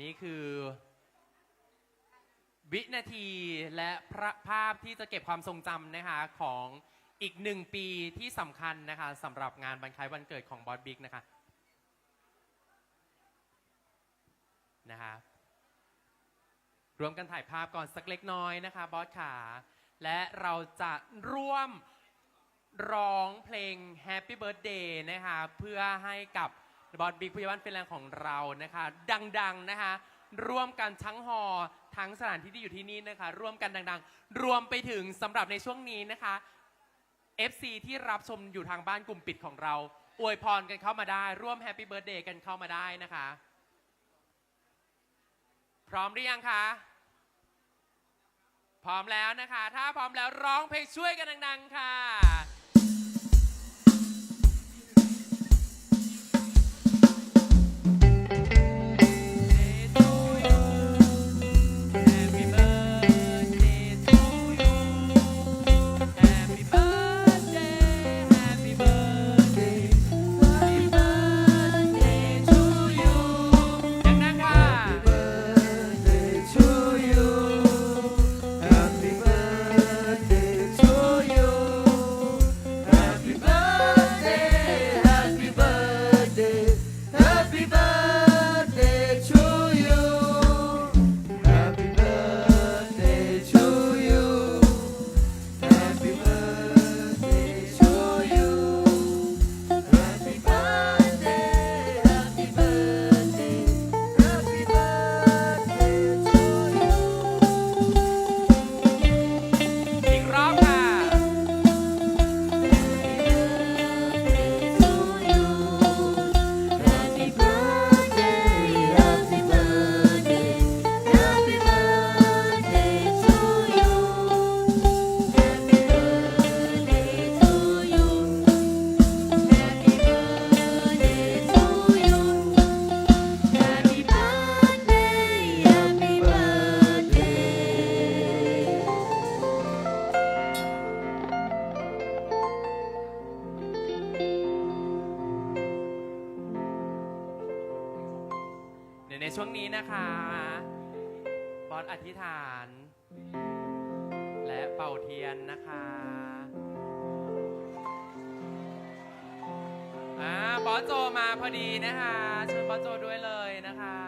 นี่คือ วินาทีและพระภาพที่จะเก็บความทรงจำนะคะของอีกหนึ่งปีที่สำคัญนะคะสำหรับงานบรรคายวันเกิดของบอสบิ๊กนะคะนะคะรวมกันถ่ายภาพก่อนสักเล็กน้อยนะคะบอสขา และเราจะร่วมร้องเพลง Happy Birthday นะคะเพื่อให้กับ บอสบิ๊กพยาบาลเป็นแรงของเรานะคะ ดังๆนะคะ ร่วมกันทั้งฮอทั้งสถานที่ที่อยู่ที่นี่นะคะ ร่วมกันดังๆ รวมไปถึงสำหรับในช่วงนี้นะคะ FC ที่รับชมอยู่ทางบ้านกลุ่มปิดของเรา อวยพรกันเข้ามาได้ ร่วม Happy Birthday กันเข้ามาได้นะคะ พร้อมหรือยังคะพร้อมแล้วนะคะ ถ้าพร้อมแล้วร้องเพลงช่วยกันดัง ๆ ค่ะ ดี๋ยวในช่วงนี้นะคะบอสอธิษฐาน และเป่าเทียนนะคะอ่าบอสโจมาพอดีนะคะเชิญบอสโจด้วยเลยนะคะ